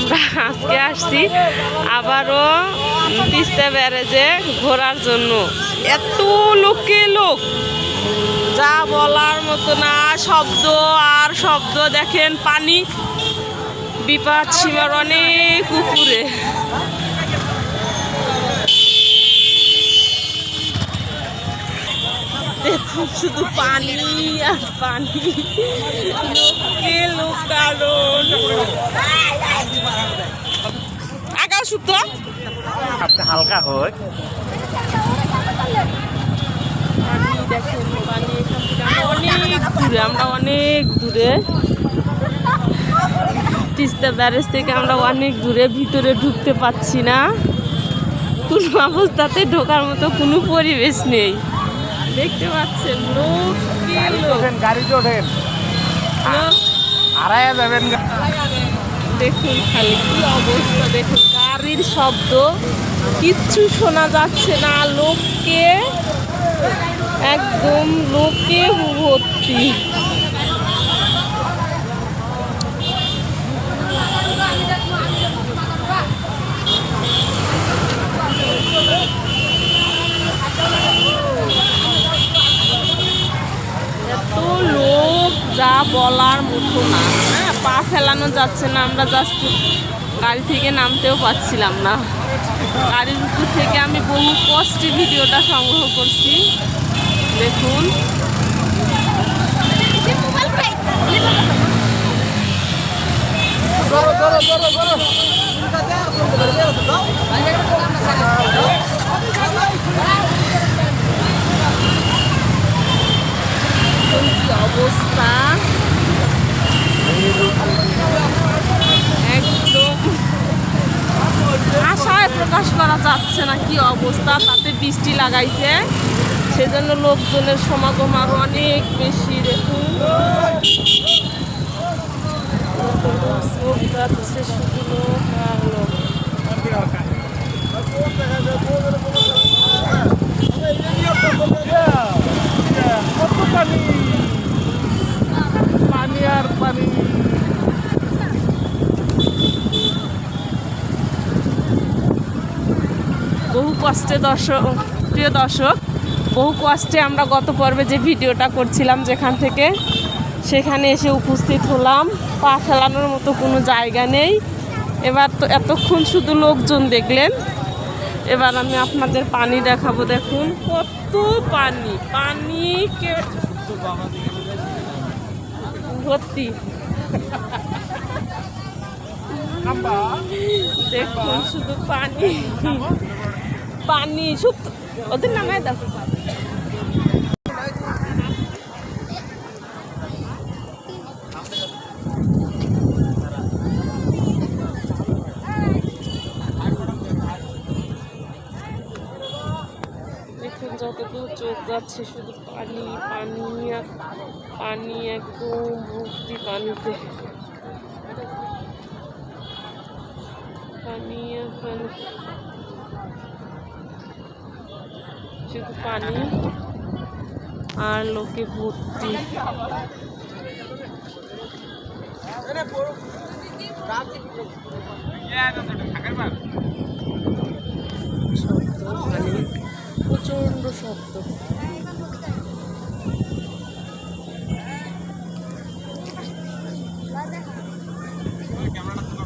আমরা আজকে আসছি আবারও তিস্তা ব্যারেজে ঘোরার জন্য। এত লোকে লোক। যা বলার মতো না, শব্দ আর শব্দ দেখেন পানি। বিপদ সীমার অনেক উপরে দেখুন শুধু পানি আর পানি। লোকে লোকারণ আকাশ সুপ্ত আপনি হালকা পানি দেখেন পানি এখান থেকে আমরা অনেক দূরে আমরা অনেক দূরে। তিস্তা ব্যারেজ থেকে আমরা অনেক দূরে ভিতরে ঢুকতে পাচ্ছি না। কোনো অবস্থাতে ঢোকার মতো কোনো পরিবেশ নেই। দেখতে পাচ্ছেন লোক কি লোক? ওঠেন গাড়িতে ওঠেন লোক। যাবেন দেখুন খালি কি অবস্থা দেখুন গাড়ির শব্দ। কিচ্ছু শোনা যাচ্ছে না লোককে একদম লোকে ভর্তি এত লোক যা বলার মতো না। হ্যাঁ পা ফেলানো যাচ্ছে না, আমরা জাস্ট গাড়ি থেকে নামতেও পাচ্ছিলাম না। গাড়ির উপর থেকে আমি বহু কষ্টে ভিডিওটা সংগ্রহ করছি। দেখুন। অবস্থা একদম আশায় করা যাচ্ছে না, কি অবস্থা? তাতে বৃষ্টি লাগাইছে। সেজন্য লোকজনের সমাগম আরও অনেক বেশি, দেখুন। শুধু লোক আর লোক কত পানি পানি আর পানি বহু কষ্টে দর্শক, প্রিয় দর্শক, বহু কষ্টে আমরা গত পর্বে যে ভিডিওটা করছিলাম যেখান থেকে, সেখানে এসে উপস্থিত হলাম। পা ফেলানোর মতো কোনো জায়গা নেই। এবার তো এতক্ষণ শুধু লোকজন দেখলেন। এবার আমি আপনাদের পানি দেখাবো, দেখুন। কত পানি পানি কে ভর্তি। দেখুন শুধু পানি। পানি শুধু ওদের নামায় দেখুন যতদূর চোখ যাচ্ছে, শুধু পানি পানি পানি একদম ভর্তি পানিতে। পানি পানি। শুধু পানি আর লোকে ভর্তি। শব্দ মানে প্রচণ্ড শব্দ। ক্যামেরাটা